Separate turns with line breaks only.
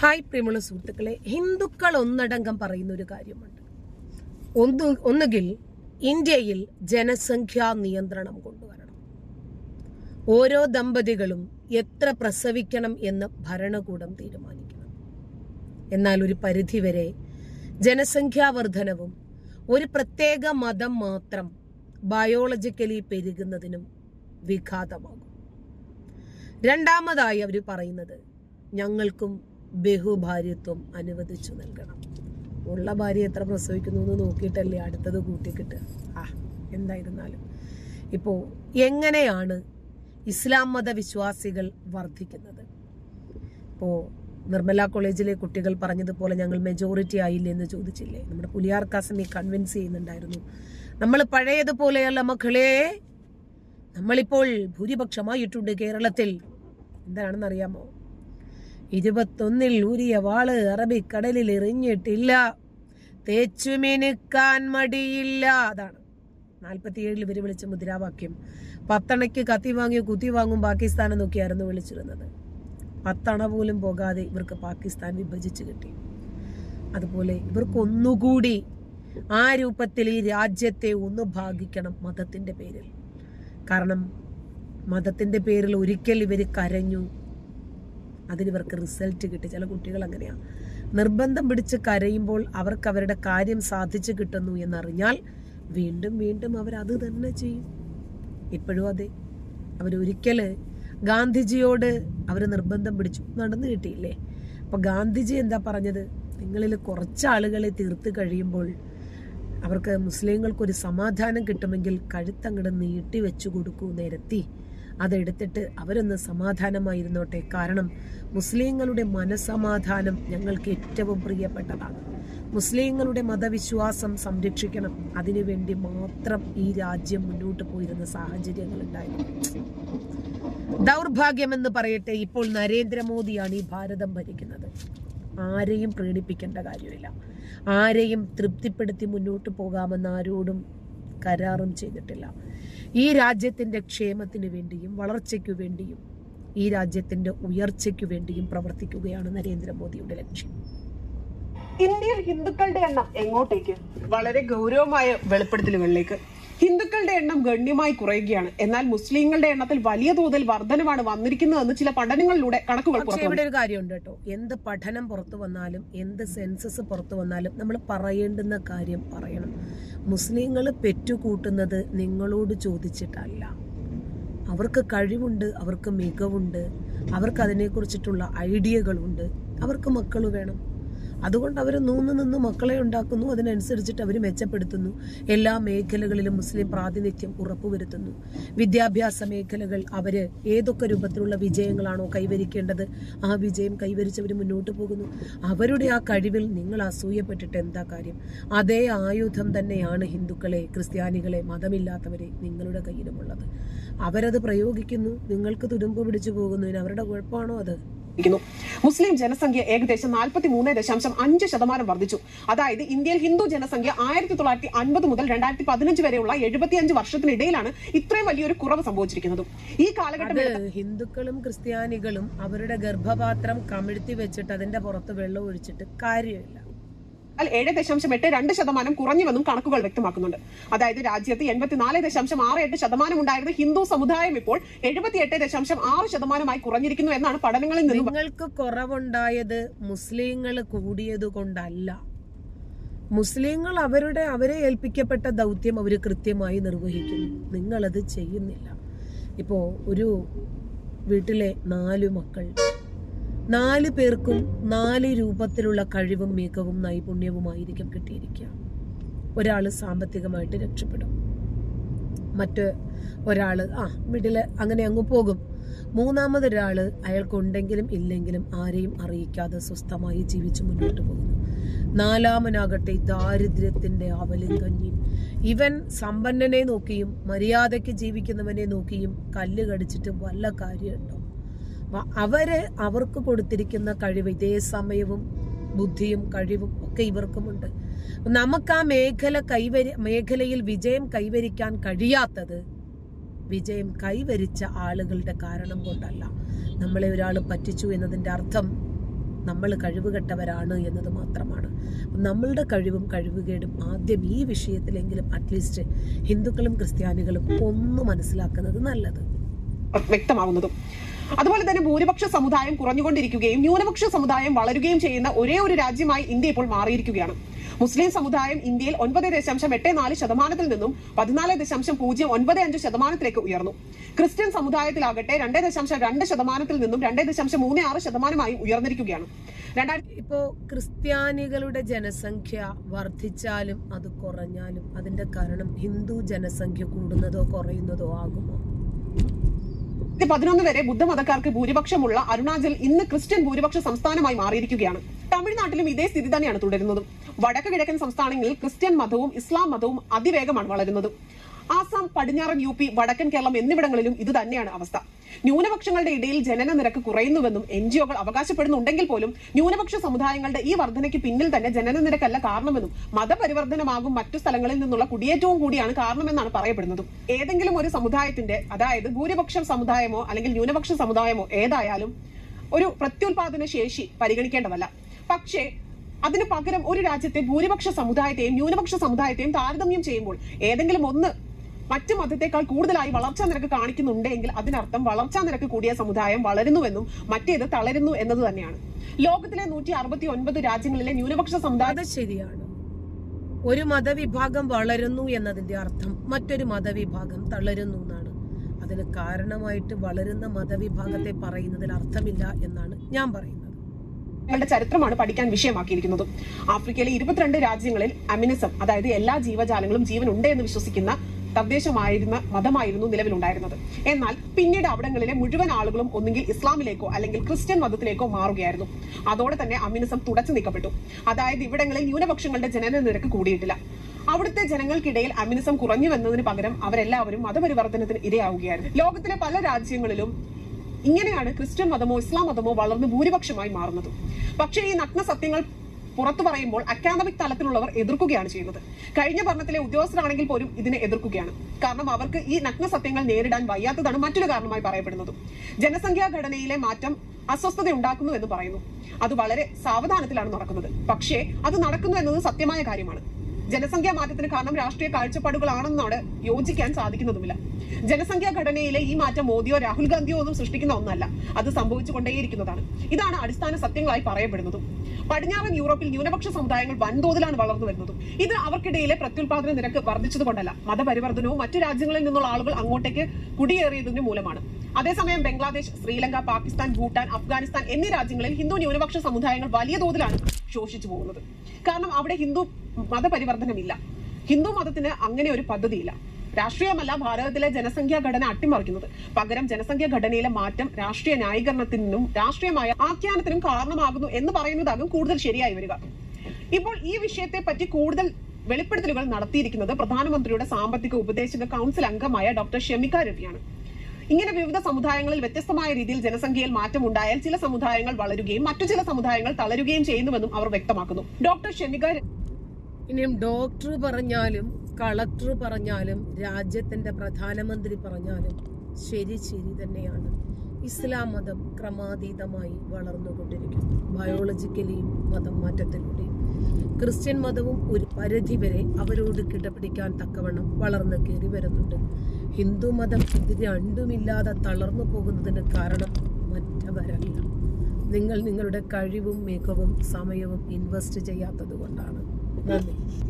Hi പ്രിയമുള്ള സുഹൃത്തുക്കളെ ഹിന്ദുക്കൾ ഒന്നടങ്കം പറയുന്ന ഒരു കാര്യമുണ്ട്. ഒന്നു ഒന്നുകിൽ ഇന്ത്യയിൽ ജനസംഖ്യാ നിയന്ത്രണം കൊണ്ടുവരണം. ഓരോ ദമ്പതികളും എത്ര പ്രസവിക്കണം എന്ന് ഭരണകൂടം തീരുമാനിക്കണം. എന്നാൽ ഒരു പരിധിവരെ ജനസംഖ്യാ വർധനവും ഒരു പ്രത്യേക മതം മാത്രം ബയോളജിക്കലി പെരുകുന്നതിനും വിഘാതമാകും. രണ്ടാമതായി അവർ പറയുന്നത് ഞങ്ങൾക്കും ബഹുഭാര്യത്വം അനുവദിച്ചു നൽകണം. ഉള്ള ഭാര്യ എത്ര പ്രസവിക്കുന്നു എന്ന് നോക്കിയിട്ടല്ലേ അടുത്തത് കൂട്ടിക്കിട്ട് ആ എന്തായിരുന്നാലും. ഇപ്പോൾ എങ്ങനെയാണ് ഇസ്ലാം മത വിശ്വാസികൾ വർദ്ധിക്കുന്നത്? ഇപ്പോൾ നിർമ്മല കോളേജിലെ കുട്ടികൾ പറഞ്ഞതുപോലെ ഞങ്ങൾ മെജോറിറ്റി ആയില്ലേ എന്ന് ചോദിച്ചില്ലേ? നമ്മുടെ പുലിയാർ കാസമി കൺവിൻസ് ചെയ്യുന്നുണ്ടായിരുന്നു. നമ്മൾ പഴയതുപോലെയല്ല മക്കളെ. നമ്മളിപ്പോൾ ഭൂരിപക്ഷമായിട്ടുണ്ട് കേരളത്തിൽ. എന്താണെന്ന് അറിയാമോ ഇരുപത്തൊന്നിൽ ഊരിയ വാൾ അറബിക്കടലിൽ എറിഞ്ഞിട്ടില്ല. തേച്ചുമിനുക്കാൻ മടിയില്ല. അതാണ്. നാൽപ്പത്തിയേഴിൽ ഇവർ വിളിച്ച മുദ്രാവാക്യം. പത്തണയ്ക്ക് കത്തി വാങ്ങി കുത്തി വാങ്ങും പാകിസ്ഥാനെ നോക്കിയായിരുന്നു വിളിച്ചിരുന്നത്. പത്തണ പോലും പോകാതെ ഇവർക്ക് പാകിസ്ഥാൻ വിഭജിച്ചു കിട്ടി. അതുപോലെ ഇവർക്കൊന്നുകൂടി ആ രൂപത്തിൽ ഈ രാജ്യത്തെ ഒന്ന് ഭാഗിക്കണം മതത്തിന്റെ പേരിൽ. കാരണം മതത്തിന്റെ പേരിൽ ഒരിക്കൽ ഇവർ കരഞ്ഞു. അതിനിവർക്ക് റിസൾട്ട് കിട്ടി. ചില കുട്ടികൾ അങ്ങനെയാണ് നിർബന്ധം പിടിച്ച് കരയുമ്പോൾ അവർക്ക് അവരുടെ കാര്യം സാധിച്ചു കിട്ടുന്നു എന്നറിഞ്ഞാൽ വീണ്ടും വീണ്ടും അവർ അത് തന്നെ ചെയ്യും. ഇപ്പോഴും അതെ. അവരൊരിക്കൽ ഗാന്ധിജിയോട് അവർ നിർബന്ധം പിടിച്ചു. നടന്നു കിട്ടിയില്ലേ? അപ്പോൾ ഗാന്ധിജി എന്താ പറഞ്ഞത്? നിങ്ങളിൽ കുറച്ച് ആളുകളെ തീർത്ത് കഴിയുമ്പോൾ അവർക്ക് മുസ്ലിങ്ങൾക്കൊരു സമാധാനം കിട്ടുമെങ്കിൽ കഴുത്തങ്ങട് നീട്ടി വെച്ചു കൊടുക്കൂ നിരത്തി. അതെടുത്തിട്ട് അവരൊന്ന് സമാധാനമായിരുന്നോട്ടെ. കാരണം മുസ്ലിങ്ങളുടെ മനസമാധാനം ഞങ്ങൾക്ക് ഏറ്റവും പ്രിയപ്പെട്ടതാണ്. മുസ്ലിങ്ങളുടെ മതവിശ്വാസം സംരക്ഷിക്കണം. അതിനുവേണ്ടി മാത്രം ഈ രാജ്യം മുന്നോട്ട് പോയിരുന്ന സാഹചര്യങ്ങൾ ഉണ്ടായിരുന്നു ദൗർഭാഗ്യമെന്ന് പറയട്ടെ ഇപ്പോൾ നരേന്ദ്രമോദിയാണ് ഈ ഭാരതം ഭരിക്കുന്നത്. ആരെയും പ്രീണിപ്പിക്കേണ്ട കാര്യമില്ല. ആരെയും തൃപ്തിപ്പെടുത്തി മുന്നോട്ട് പോകാമെന്ന് ആരോടും കരാറും ചെയ്തിട്ടില്ല. ഈ രാജ്യത്തിന്റെ ക്ഷേമത്തിന് വേണ്ടിയും വളർച്ചയ്ക്കു വേണ്ടിയും ഈ രാജ്യത്തിന്റെ ഉയർച്ചയ്ക്കു വേണ്ടിയും പ്രവർത്തിക്കുകയാണ് നരേന്ദ്രമോദിയുടെ ലക്ഷ്യം.
ഇന്ത്യയിൽ ഹിന്ദുക്കളുടെ എണ്ണം എങ്ങോട്ടേക്ക്? വളരെ ഗൗരവമായ വെളിപ്പെടുത്തലുകളിലേക്ക്. ഹിന്ദുക്കളുടെ എണ്ണം ഗണ്യമായി കുറയുകയാണ്. എന്നാൽ മുസ്ലിങ്ങളുടെ എണ്ണത്തിൽ വലിയ തോതിൽ വർധനമാണ് വന്നിരിക്കുന്നതെന്ന് ചില പഠനങ്ങളിലൂടെ കണക്കുകൾ
ഇവിടെ ഒരു കാര്യമുണ്ട് കേട്ടോ. എന്ത് പഠനം പുറത്തു വന്നാലും എന്ത് സെൻസസ് പുറത്തു വന്നാലും നമ്മൾ പറയേണ്ടുന്ന കാര്യം പറയണം. മുസ്ലിങ്ങൾ പെറ്റുകൂട്ടുന്നത് നിങ്ങളോട് ചോദിച്ചിട്ടല്ല. അവർക്ക് കഴിവുണ്ട് അവർക്ക് മികവുണ്ട് അവർക്ക് അതിനെക്കുറിച്ചിട്ടുള്ള ഐഡിയകളുണ്ട് അവർക്ക് മക്കൾ വേണം. അതുകൊണ്ട് അവർ നൂന്ന് നിന്ന് മക്കളെ ഉണ്ടാക്കുന്നു. അതിനനുസരിച്ചിട്ട് അവർ മെച്ചപ്പെടുത്തുന്നു. എല്ലാ മേഖലകളിലും മുസ്ലിം പ്രാതിനിധ്യം ഉറപ്പുവരുത്തുന്നു. വിദ്യാഭ്യാസ മേഖലകൾ അവർ ഏതൊക്കെ രൂപത്തിലുള്ള വിജയങ്ങളാണോ കൈവരിക്കേണ്ടത് ആ വിജയം കൈവരിച്ചവർ മുന്നോട്ട് പോകുന്നു. അവരുടെ ആ കഴിവിൽ നിങ്ങൾ അസൂയപ്പെട്ടിട്ട് എന്താ കാര്യം? അതേ ആയുധം തന്നെയാണ് ഹിന്ദുക്കളെ ക്രിസ്ത്യാനികളെ മതമില്ലാത്തവരെ നിങ്ങളുടെ കയ്യിലുമുള്ളത്. അവരത് പ്രയോഗിക്കുന്നു. നിങ്ങൾക്ക് തുരുമ്പ് പിടിച്ചു പോകുന്നതിന് അവരുടെ കുഴപ്പമാണോ അത്?
ഇരിക്കുന്നു മുസ്ലിം ജനസംഖ്യ ഏകദേശം നാൽപ്പത്തി മൂന്ന് ദശാംശം അഞ്ച് ശതമാനം വർദ്ധിച്ചു. അതായത് ഇന്ത്യയിൽ ഹിന്ദു ജനസംഖ്യ ആയിരത്തി തൊള്ളായിരത്തി അൻപത് മുതൽ രണ്ടായിരത്തി പതിനഞ്ച് വരെയുള്ള എഴുപത്തിയഞ്ച് വർഷത്തിനിടയിലാണ് ഇത്രയും വലിയൊരു കുറവ് സംഭവിച്ചിരിക്കുന്നത്. ഈ
കാലഘട്ടത്തിൽ ഹിന്ദുക്കളും ക്രിസ്ത്യാനികളും അവരുടെ ഗർഭപാത്രം കമിഴ്ത്തി വെച്ചിട്ട് അതിന്റെ പുറത്ത് വെള്ളം ഒഴിച്ചിട്ട് കാര്യമില്ല.
ഏഴ് ദശാംശം എട്ട് രണ്ട് ശതമാനം കുറഞ്ഞുവെന്നും കണക്കുകൾ വ്യക്തമാക്കുന്നുണ്ട്. അതായത് രാജ്യത്ത് എൺപത്തിനാല് ദശാംശം ആറ് എട്ട് ശതമാനം ഉണ്ടായിരുന്ന ഹിന്ദു സമുദായം ഇപ്പോൾ എഴുപത്തിയെട്ട് ദശാംശം ആറ് ശതമാനമായി കുറഞ്ഞിരിക്കുന്നു എന്നാണ് പഠനങ്ങളിൽ നിന്നും
നിങ്ങൾക്ക് കുറവുണ്ടായത് മുസ്ലിങ്ങൾ കൂടിയത് കൊണ്ടല്ല. മുസ്ലിങ്ങൾ അവരുടെ അവരെ ഏൽപ്പിക്കപ്പെട്ട ദൗത്യം അവർ കൃത്യമായി നിർവഹിക്കുന്നു. നിങ്ങളത് ചെയ്യുന്നില്ല. ഇപ്പോൾ ഒരു വീട്ടിലെ നാലു മക്കൾ നാല് പേർക്കും നാല് രൂപത്തിലുള്ള കഴിവും മികവും നൈപുണ്യവുമായിരിക്കും കിട്ടിയിരിക്കുക. ഒരാൾ സാമ്പത്തികമായിട്ട് രക്ഷപ്പെടും. മറ്റ് ഒരാൾ ആ വീട്ടിൽ അങ്ങനെ അങ്ങ് പോകും. മൂന്നാമതൊരാൾ അയാൾക്കുണ്ടെങ്കിലും ഇല്ലെങ്കിലും ആരെയും അറിയിക്കാതെ സ്വസ്ഥമായി ജീവിച്ച് മുന്നോട്ട് പോകുന്നു. നാലാമനാകട്ടെ ദാരിദ്ര്യത്തിന്റെ അവലും ഇവൻ സമ്പന്നനെ നോക്കിയും മര്യാദയ്ക്ക് ജീവിക്കുന്നവനെ നോക്കിയും കല്ല് കടിച്ചിട്ട് വല്ല കാര്യമുണ്ടോ? അവർ അവർക്ക് കൊടുത്തിരിക്കുന്ന കഴിവ് ഇതേ സമയവും ബുദ്ധിയും കഴിവും ഒക്കെ ഇവർക്കുമുണ്ട്. നമുക്ക് ആ മേഖല കൈവരി മേഖലയിൽ വിജയം കൈവരിക്കാൻ കഴിയാത്തത് വിജയം കൈവരിച്ച ആളുകളുടെ കാരണം കൊണ്ടല്ല. നമ്മളെ ഒരാൾ പറ്റിച്ചു എന്നതിന്റെ അർത്ഥം നമ്മൾ കഴിവുകെട്ടവരാണ് എന്നത് മാത്രമാണ്. നമ്മളുടെ കഴിവും കഴിവുകേടും ആദ്യം ഈ വിഷയത്തിലെങ്കിലും അറ്റ്ലീസ്റ്റ് ഹിന്ദുക്കളും ക്രിസ്ത്യാനികളും ഒന്ന് മനസ്സിലാക്കുന്നത് നല്ലത്.
വ്യക്തമാവുന്നതും. അതുപോലെ തന്നെ ഭൂരിപക്ഷ സമുദായം കുറഞ്ഞുകൊണ്ടിരിക്കുകയും ന്യൂനപക്ഷ സമുദായം വളരുകയും ചെയ്യുന്ന ഒരേ ഒരു രാജ്യമായി ഇന്ത്യ ഇപ്പോൾ മാറിയിരിക്കുകയാണ്. മുസ്ലിം സമുദായം ഇന്ത്യയിൽ ഒൻപത് ദശാംശം എട്ട് നാല് ശതമാനത്തിൽ നിന്നും പതിനാല് ദശാംശം പൂജ്യം ഒൻപത് അഞ്ച് ശതമാനത്തിലേക്ക് ഉയർന്നു. ക്രിസ്ത്യൻ സമുദായത്തിലാകട്ടെ രണ്ട് ദശാംശം രണ്ട് ശതമാനത്തിൽ നിന്നും രണ്ട് ദശാംശം മൂന്ന് ആറ് ശതമാനമായി ഉയർന്നിരിക്കുകയാണ്.
ഇപ്പോ ക്രിസ്ത്യാനികളുടെ ജനസംഖ്യ വർദ്ധിച്ചാലും അത് കുറഞ്ഞാലും അതിന്റെ കാരണം ഹിന്ദു ജനസംഖ്യ കൂടുന്നതോ കുറയുന്നതോ ആകുമോ?
പതിനൊന്ന് വരെ ബുദ്ധമതക്കാർക്ക് ഭൂരിപക്ഷമുള്ള അരുണാചൽ ഇന്ന് ക്രിസ്ത്യൻ ഭൂരിപക്ഷ സംസ്ഥാനമായി മാറിയിരിക്കുകയാണ്. തമിഴ്നാട്ടിലും ഇതേ സ്ഥിതി തന്നെയാണ് തുടരുന്നത്. വടക്ക് കിഴക്കൻ സംസ്ഥാനങ്ങളിൽ ക്രിസ്ത്യൻ മതവും ഇസ്ലാം മതവും അതിവേഗമാണ് വളരുന്നത്. ആസാം പടിഞ്ഞാറൻ യു പി വടക്കൻ കേരളം എന്നിവിടങ്ങളിലും ഇത് തന്നെയാണ് അവസ്ഥ. ന്യൂനപക്ഷങ്ങളുടെ ഇടയിൽ ജനന നിരക്ക് കുറയുന്നുവെന്നും എൻ ജി ഒകൾ അവകാശപ്പെടുന്നുണ്ടെങ്കിൽ പോലും ന്യൂനപക്ഷ സമുദായങ്ങളുടെ ഈ വർധനയ്ക്ക് പിന്നിൽ തന്നെ ജനന നിരക്കല്ല കാരണമെന്നും മതപരിവർത്തനമാകും മറ്റു സ്ഥലങ്ങളിൽ നിന്നുള്ള കുടിയേറ്റവും കൂടിയാണ് കാരണമെന്നാണ് പറയപ്പെടുന്നത്. ഏതെങ്കിലും ഒരു സമുദായത്തിന്റെ അതായത് ഭൂരിപക്ഷ സമുദായമോ അല്ലെങ്കിൽ ന്യൂനപക്ഷ സമുദായമോ ഏതായാലും ഒരു പ്രത്യുൽപാദന ശേഷി പരിഗണിക്കേണ്ടതല്ല. പക്ഷേ അതിന് പകരം ഒരു രാജ്യത്തെ ഭൂരിപക്ഷ സമുദായത്തെയും ന്യൂനപക്ഷ സമുദായത്തെയും താരതമ്യം ചെയ്യുമ്പോൾ ഏതെങ്കിലും ഒന്ന് മറ്റു മതത്തെക്കാൾ കൂടുതലായി വളർച്ചാ നിരക്ക് കാണിക്കുന്നുണ്ടെങ്കിൽ അതിനർത്ഥം വളർച്ചാ നിരക്ക് കൂടിയ സമുദായം വളരുന്നുവെന്നും മറ്റേത് തളരുന്നു എന്നത് തന്നെയാണ്. ലോകത്തിലെ നൂറ്റി അറുപത്തി ഒൻപത് രാജ്യങ്ങളിലെ ന്യൂനപക്ഷ സമുദായം
ശരിയാണ്. ഒരു മതവിഭാഗം വളരുന്നു എന്നതിന്റെ അർത്ഥം മറ്റൊരു മതവിഭാഗം തളരുന്നു എന്നാണ്. അതിന് കാരണമായിട്ട് വളരുന്ന മതവിഭാഗത്തെ പറയുന്നതിൽ അർത്ഥമില്ല എന്നാണ് ഞാൻ പറയുന്നത്.
ങ്ങളുടെ ചരിത്രമാണ് പഠിക്കാൻ വിഷയമാക്കിയിരിക്കുന്നത്. ആഫ്രിക്കയിലെ ഇരുപത്തിരണ്ട് രാജ്യങ്ങളിൽ അമിനിസം അതായത് എല്ലാ ജീവജാലങ്ങളും ജീവൻ ഉണ്ട് എന്ന് വിശ്വസിക്കുന്ന തദ്ദേശമായിരുന്ന മതമായിരുന്നു നിലവിലുണ്ടായിരുന്നത്. എന്നാൽ പിന്നീട് അവിടങ്ങളിലെ മുഴുവൻ ആളുകളും ഒന്നുകിൽ ഇസ്ലാമിലേക്കോ അല്ലെങ്കിൽ ക്രിസ്ത്യൻ മതത്തിലേക്കോ മാറുകയായിരുന്നു. അതോടെ തന്നെ അമിനിസം തുടച്ചു നീക്കപ്പെട്ടു. അതായത് ഇവിടങ്ങളിൽ ന്യൂനപക്ഷങ്ങളുടെ ജനന നിരക്ക് കൂടിയിട്ടില്ല. അവിടുത്തെ ജനങ്ങൾക്കിടയിൽ അമിനിസം കുറഞ്ഞു വന്നതിന് പകരം അവരെല്ലാവരും മതപരിവർത്തനത്തിന് ഇരയാവുകയായിരുന്നു. ലോകത്തിലെ പല രാജ്യങ്ങളിലും ഇങ്ങനെയാണ് ക്രിസ്ത്യൻ മതമോ ഇസ്ലാം മതമോ വളർന്ന് ഭൂരിപക്ഷമായി മാറുന്നത്. പക്ഷേ ഈ നഗ്ന സത്യങ്ങൾ പുറത്തു പറയുമ്പോൾ അക്കാദമിക് തലത്തിലുള്ളവർ എതിർക്കുകയാണ് ചെയ്യുന്നത്. കഴിഞ്ഞ ഭരണത്തിലെ ഉദ്യോഗസ്ഥരാണെങ്കിൽ പോലും ഇതിനെ എതിർക്കുകയാണ്. കാരണം അവർക്ക് ഈ നഗ്ന സത്യങ്ങൾ നേരിടാൻ വയ്യാത്തതാണ് മറ്റൊരു കാരണമായി പറയപ്പെടുന്നത്. ജനസംഖ്യാ ഘടനയിലെ മാറ്റം അസ്വസ്ഥത ഉണ്ടാക്കുന്നു എന്ന് പറയുന്നു. അത് വളരെ സാവധാനത്തിലാണ് നടക്കുന്നത്. പക്ഷേ അത് നടക്കുന്നു എന്നത് സത്യമായ കാര്യമാണ്. ജനസംഖ്യാ മാറ്റത്തിന് കാരണം രാഷ്ട്രീയ കാഴ്ചപ്പാടുകളാണെന്നോട് യോജിക്കാൻ സാധിക്കുന്നതുമില്ല. ജനസംഖ്യാ ഘടനയിലെ ഈ മാറ്റം മോദിയോ രാഹുൽ ഗാന്ധിയോ ഒന്നും സൃഷ്ടിക്കുന്ന ഒന്നല്ല. അത് സംഭവിച്ചുകൊണ്ടേയിരിക്കുന്നതാണ്. ഇതാണ് അടിസ്ഥാന സത്യങ്ങളായി പറയപ്പെടുന്നതും. പടിഞ്ഞാറൻ യൂറോപ്പിൽ ന്യൂനപക്ഷ സമുദായങ്ങൾ വൻതോതിലാണ് വളർന്നു വരുന്നതും. ഇത് അവർക്കിടയിലെ പ്രത്യുൽപാദന നിരക്ക് വർദ്ധിച്ചതുകൊണ്ടല്ല. മതപരിവർത്തനവും മറ്റു രാജ്യങ്ങളിൽ നിന്നുള്ള ആളുകൾ അങ്ങോട്ടേക്ക് കുടിയേറിയതിന്റെ മൂലമാണ്. അതേസമയം ബംഗ്ലാദേശ് ശ്രീലങ്ക പാകിസ്ഥാൻ ഭൂട്ടാൻ അഫ്ഗാനിസ്ഥാൻ എന്നീ രാജ്യങ്ങളിൽ ഹിന്ദു ന്യൂനപക്ഷ സമുദായങ്ങൾ വലിയ തോതിലാണ് ശോഷിച്ചു പോകുന്നത്. കാരണം അവിടെ ഹിന്ദു മതപരിവർത്തനമില്ല. ഹിന്ദു മതത്തിന് അങ്ങനെ ഒരു പദ്ധതിയില്ല. രാഷ്ട്രീയമല്ല ഭാരതത്തിലെ ജനസംഖ്യാ ഘടന അട്ടിമറിക്കുന്നത്. പകരം ജനസംഖ്യാ ഘടനയിലെ മാറ്റം രാഷ്ട്രീയ ന്യായീകരണത്തിനും രാഷ്ട്രീയമായ ആഖ്യാനത്തിനും കാരണമാകുന്നു എന്ന് പറയുന്നതാകും കൂടുതൽ ശരിയായി വരിക. ഇപ്പോൾ ഈ വിഷയത്തെ പറ്റി കൂടുതൽ വെളിപ്പെടുത്തലുകൾ നടത്തിയിരിക്കുന്നത് പ്രധാനമന്ത്രിയുടെ സാമ്പത്തിക ഉപദേശക കൗൺസിൽ അംഗമായ ഡോക്ടർ ഷെമിക രവിയാണ്. ഇങ്ങനെ വിവിധ സമുദായങ്ങളിൽ വ്യത്യസ്തമായ രീതിയിൽ ജനസംഖ്യയിൽ മാറ്റം ഉണ്ടായാൽ ചില സമുദായങ്ങൾ വളരുകയും മറ്റു ചില സമുദായങ്ങൾ തളരുകയും ചെയ്യുന്നുവെന്നും അവർ വ്യക്തമാക്കുന്നു. ഡോക്ടർ ഷെമിക
ഇനിയും ഡോക്ടർ പറഞ്ഞാലും കളക്ടർ പറഞ്ഞാലും രാജ്യത്തിന്റെ പ്രധാനമന്ത്രി പറഞ്ഞാലും ശരി ശരി തന്നെയാണ്. ഇസ്ലാം മതം ക്രമാതീതമായി വളർന്നുകൊണ്ടിരിക്കുന്നു. ബയോളജിക്കലിയും മതം മാറ്റത്തിലൂടെയും. ക്രിസ്ത്യൻ മതവും ഒരു പരിധി വരെ അവരോട് കിടപിടിക്കാൻ തക്കവണ്ണം വളർന്നു കയറി വരുന്നുണ്ട്. ഹിന്ദു മതം ഇത് രണ്ടുമില്ലാതെ തളർന്നു പോകുന്നതിന് കാരണം മറ്റവരല്ല. നിങ്ങൾ നിങ്ങളുടെ കഴിവും മികവും സമയവും ഇൻവെസ്റ്റ് ചെയ്യാത്തത് കൊണ്ടാണ് Nani?